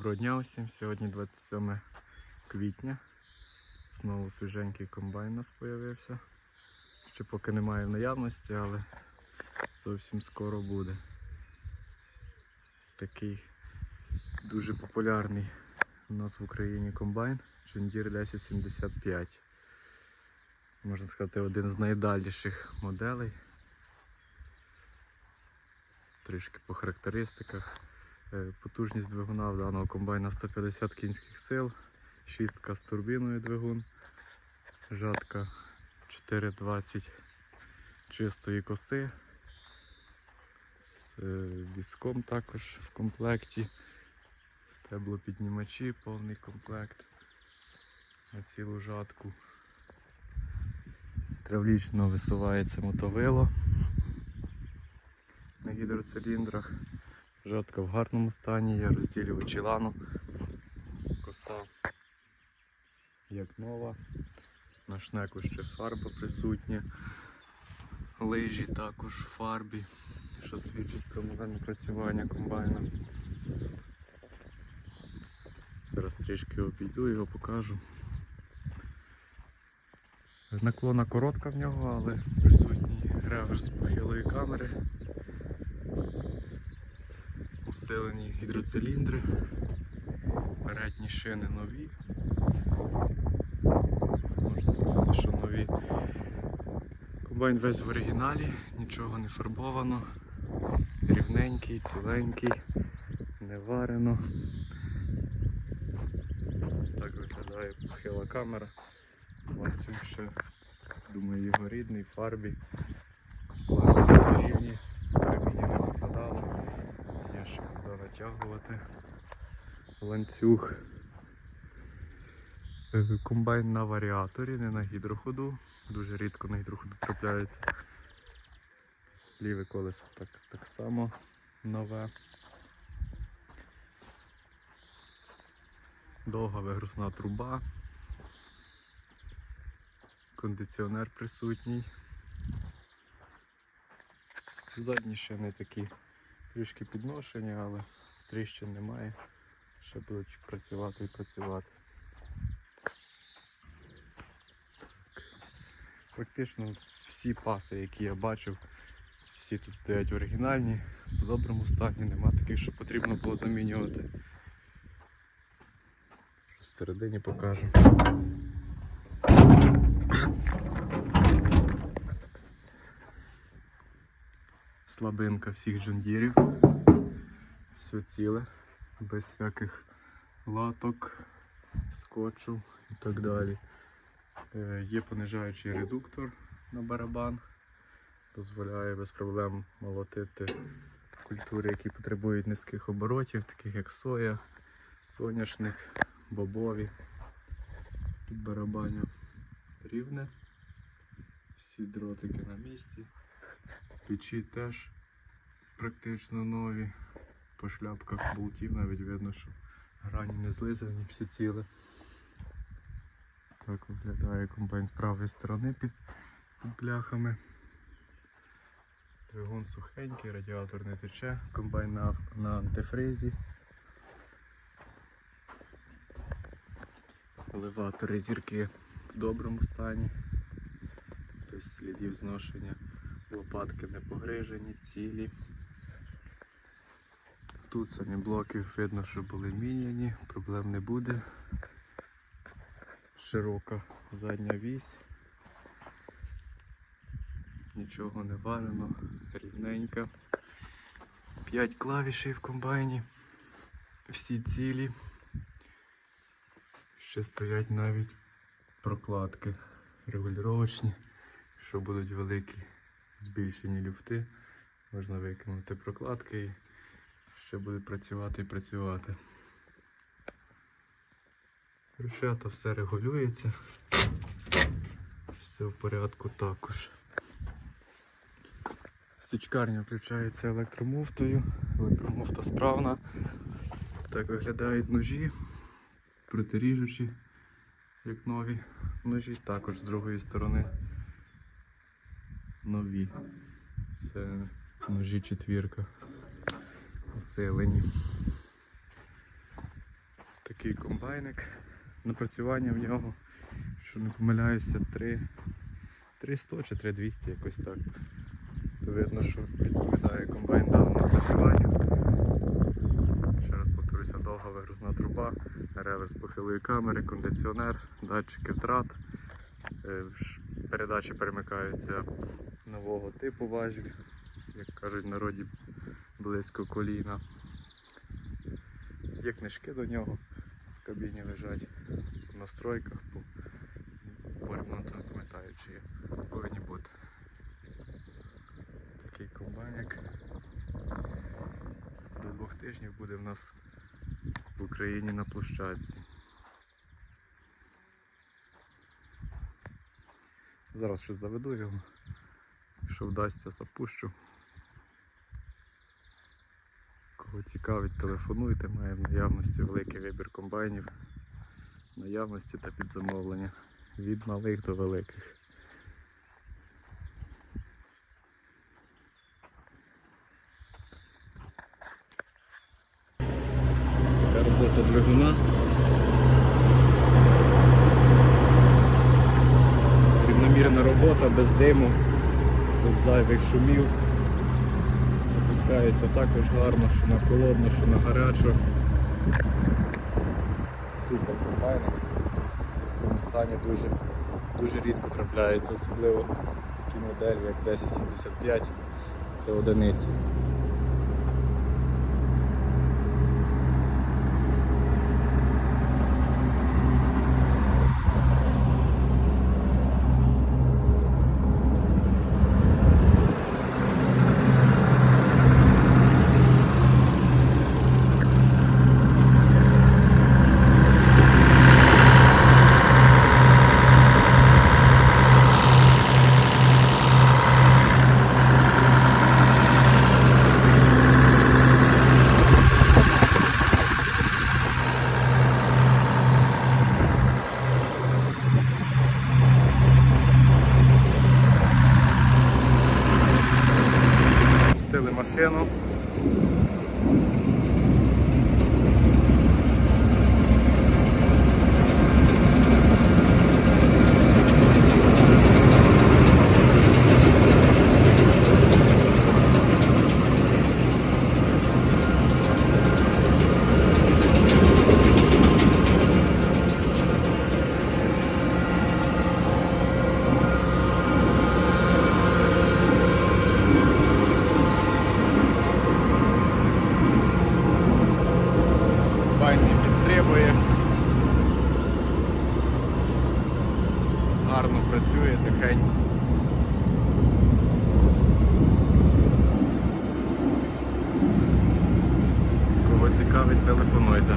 Доброго дня усім. Сьогодні 27 квітня. Знову свіженький комбайн у нас з'явився. Ще поки немає в наявності, але зовсім скоро буде. Такий дуже популярний у нас в Україні комбайн Deere 1075. Можна сказати, один з найдальших моделей. Трішки по характеристиках. Е, Потужність двигуна в даного комбайна 150 кінських сил, шістка з турбіною двигун, жатка 420 чистої коси, з е, візком також в комплекті, стеблопіднімачі, повний комплект на цілу жатку. Травлічно висувається мотовило на гідроциліндрах. Жатка в гарному стані, є розділювачі лану, коса. Як нова, на шнеку ще фарба присутня, лижі також в фарбі, що свідчить про нове напрацювання комбайна. Зараз трішки обійду його покажу. Наклона коротка в нього, але присутній реверс похилої камери усилені гідроциліндри, передні шини нові. Можна сказати, що нові. Комбайн весь в оригіналі, нічого не фарбовано, рівненький, ціленький, не варено. Так виглядає похила камера. Ланцюг ще, думаю, його рідний, фарбі. Лапи всі рівні, каміння не попадало. Є ще ланцюг. Е, Комбайн на варіаторі, не на гідроходу. Дуже рідко на гідроходу трапляється. Ліве колесо так, так само нове. Довга вигрузна труба. Кондиціонер присутній. Задні шини такі трішки підношення, але тріщин немає. Ще будуть працювати і працювати. Фактично всі паси, які я бачив, всі тут стоять оригінальні, в доброму стані, нема таких, що потрібно було замінювати. Всередині покажу. Слабинка всіх джундірів. Все ціле, без всяких латок, скотчу і так далі. Е, Є понижаючий редуктор на барабан, дозволяє без проблем молотити культури, які потребують низьких оборотів, таких як соя, соняшник, бобові. Під барабаню рівне. Всі дротики на місці. Печі теж практично нові. По шляпках болтів навіть видно, що грані не злизані, всі ціле. Так виглядає комбайн з правої сторони під, під бляхами. Двигун сухенький, радіатор не тече, комбайн на, на антифризі. Елеватори зірки в доброму стані. Без слідів зношення. Лопатки не погрижені, цілі. Тут самі блоки видно, що були міняні, проблем не буде. Широка задня вісь. Нічого не варено, рівненька. П'ять клавішей в комбайні. Всі цілі. Ще стоять навіть прокладки регулювачні, що будуть великі збільшені люфти. Можна викинути прокладки і ще буде працювати і працювати. Решета все регулюється. Все в порядку також. Січкарня включається електромуфтою, електромуфта справна. Так виглядають ножі, протиріжучі, як нові ножі, також з другої сторони нові. Це ножі четвірка. Усилені. Такий комбайник. Напрацювання в нього, що не помиляюся, 3, 300 чи 3200 якось так. То видно, що відповідає комбайн даному напрацюванню. Ще раз повторюся, довга вигрузна труба, реверс похилої камери, кондиціонер, датчики втрат. Е, Передачі перемикаються нового типу важіль, як кажуть в народі близько коліна. Є книжки до нього в кабіні лежать, в настройках по, по ремонту не пам'ятаю, чи є. повинні бути. Такий комбайник. До двох тижнів буде в нас в Україні на площадці. Зараз щось заведу його. Якщо вдасться, запущу. Кого цікавить, телефонуйте, має в наявності великий вибір комбайнів, наявності та під замовлення. Від малих до великих. Така робота двигуна. Рівномірна робота, без диму, зайвих шумів. Запускається також гарно, що на холодно, що на гарячу. Супер комбайник. В такому стані дуже, дуже рідко трапляється, особливо такі моделі, як 1075. Це одиниці. вистрибує. Гарно працює тихень. Кого цікавить, телефонуйте.